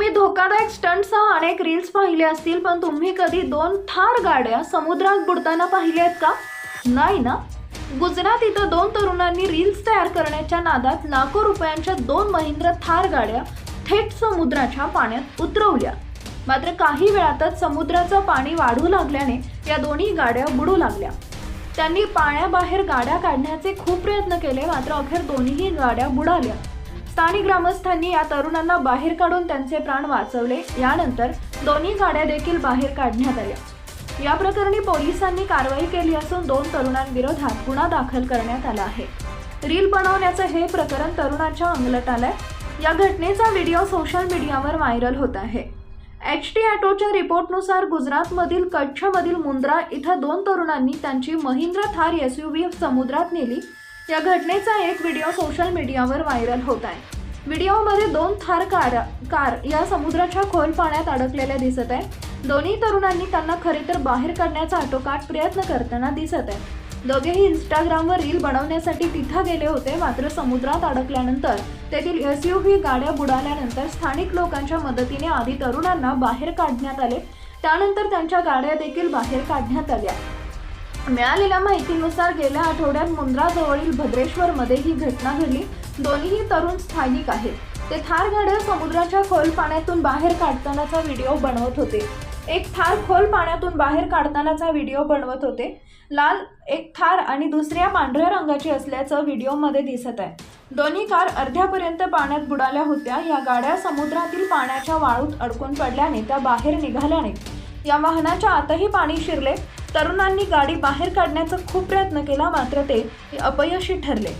तुम्ही धोकादायक स्टंटसह अनेक रील्स पाहिले असतील पण तुम्ही कधी दोन थार गाड्या समुद्रात बुडताना पाहिले आहेत का? नाही ना? गुजरात इथं दोन तरुणांनी रील्स तयार करण्याच्या नादात लाखो रुपयांच्या दोन महिंद्र थार गाड्या थेट समुद्राच्या पाण्यात उतरवल्या. मात्र काही वेळातच समुद्राचं पाणी वाढू लागल्याने या दोन्ही गाड्या बुडू लागल्या. त्यांनी पाण्याबाहेर गाड्या काढण्याचे खूप प्रयत्न केले मात्र अखेर दोन्हीही गाड्या बुडाल्या. स्थानिक ग्रामस्थांनी या तरुणांना बाहेर काढून त्यांचे प्राण वाचवले. यानंतर दोन्ही गाड्या देखील बाहेर काढण्यात आल्या. या प्रकरणी पोलिसांनी कारवाई केली असून दोन तरुणांविरोधात गुन्हा दाखल करण्यात आला आहे. रील बनवण्याचं हे प्रकरण तरुणाच्या अंगलट आलंय या घटनेचा व्हिडिओ सोशल मीडियावर व्हायरल होत आहे. एच टी ॲटोच्या रिपोर्टनुसार गुजरातमधील कच्छमधील मुंद्रा इथं दोन तरुणांनी त्यांची Mahindra Thar S U V समुद्रात नेली. या घटनेचा एक व्हिडिओ सोशल मीडियावर व्हायरल होत आहे. व्हिडिओमध्ये दोन थार कार कार या समुद्राच्या खोल पाण्यात अडकलेल्या दिसत आहे. दोन्ही तरुणांनी त्यांना खरे तर बाहेर काढण्याचा आटोकाट प्रयत्न करताना दिसत आहे. दोघेही इंस्टाग्रामवर रील बनवण्यासाठी तिथं गेले होते मात्र समुद्रात अडकल्यानंतर. तेथील एस यू व्ही गाड्या बुडाल्यानंतर स्थानिक लोकांच्या मदतीने आधी तरुणांना बाहेर काढण्यात आले. त्यानंतर त्यांच्या गाड्या देखील बाहेर काढण्यात आल्या. मिळालेल्या माहितीनुसार गेल्या आठवड्यात मुंद्राजवळील भद्रेश्वरमध्ये ही घटना घडली. दोन्हीही तरुण स्थानिक आहेत. ते थार गाड्या समुद्राच्या खोल पाण्यातून बाहेर काढतानाचा व्हिडिओ बनवत होते. एक थार खोल पाण्यातून बाहेर काढतानाचा व्हिडिओ बनवत होते. लाल एक थार आणि दुसऱ्या पांढऱ्या रंगाची असल्याचं व्हिडिओमध्ये दिसत आहे. दोन्ही कार अर्ध्यापर्यंत पाण्यात बुडाल्या होत्या. या गाड्या समुद्रातील पाण्याच्या वाळूत अडकून पडल्याने त्या बाहेर निघाल्याने या वाहनाच्या आतही पाणी शिरले. तरुणांनी गाडी बाहेर काढण्याचा खूप प्रयत्न केला मात्र ते अपयशी ठरले.